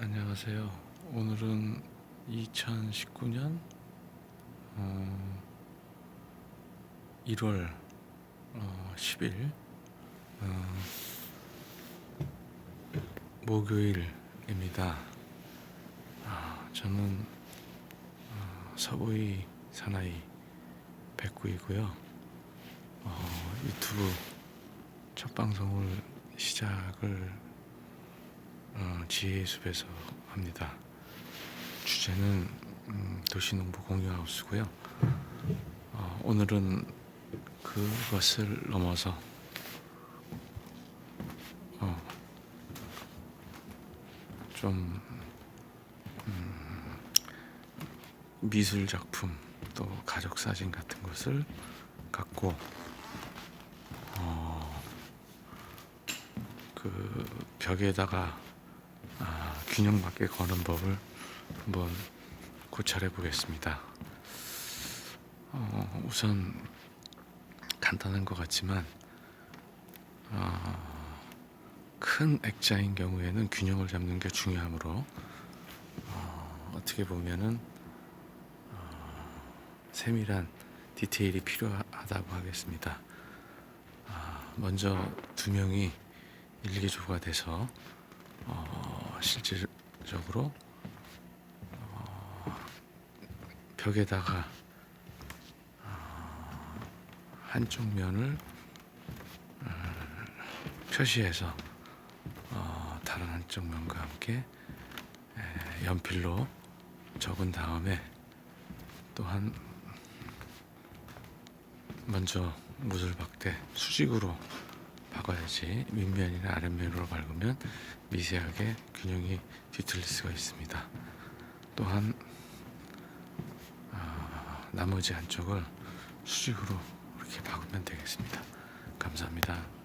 안녕하세요. 오늘은 2019년 어, 1월 어, 10일 어, 목요일입니다. 아, 저는 어, 서부이 사나이 백구이고요. 어, 유튜브 첫 방송을 시작을 어, 지혜의 숲에서 합니다. 주제는 음, 도시농부 공유하우스고요. 어, 오늘은 그것을 넘어서 어, 좀 음, 미술 작품 또 가족 사진 같은 것을 갖고 어, 그 벽에다가 아, 균형 맞게 거는 법을 한번 고찰해 보겠습니다. 어, 우선 간단한 것 같지만 어, 큰 액자인 경우에는 균형을 잡는 게 중요하므로 어, 어떻게 보면은 어, 세밀한 디테일이 필요하다고 하겠습니다. 아, 먼저 두 명이 일기조가 돼서 어, 실질적으로 어, 벽에다가 어, 한쪽 면을 어, 표시해서 어, 다른 한쪽 면과 함께 에, 연필로 적은 다음에 또한 먼저 박되 수직으로 박아야지 윗면이나 아랫면으로 밟으면 미세하게 균형이 뒤틀릴 수가 있습니다. 또한 아, 나머지 한쪽을 수직으로 이렇게 박으면 되겠습니다. 감사합니다.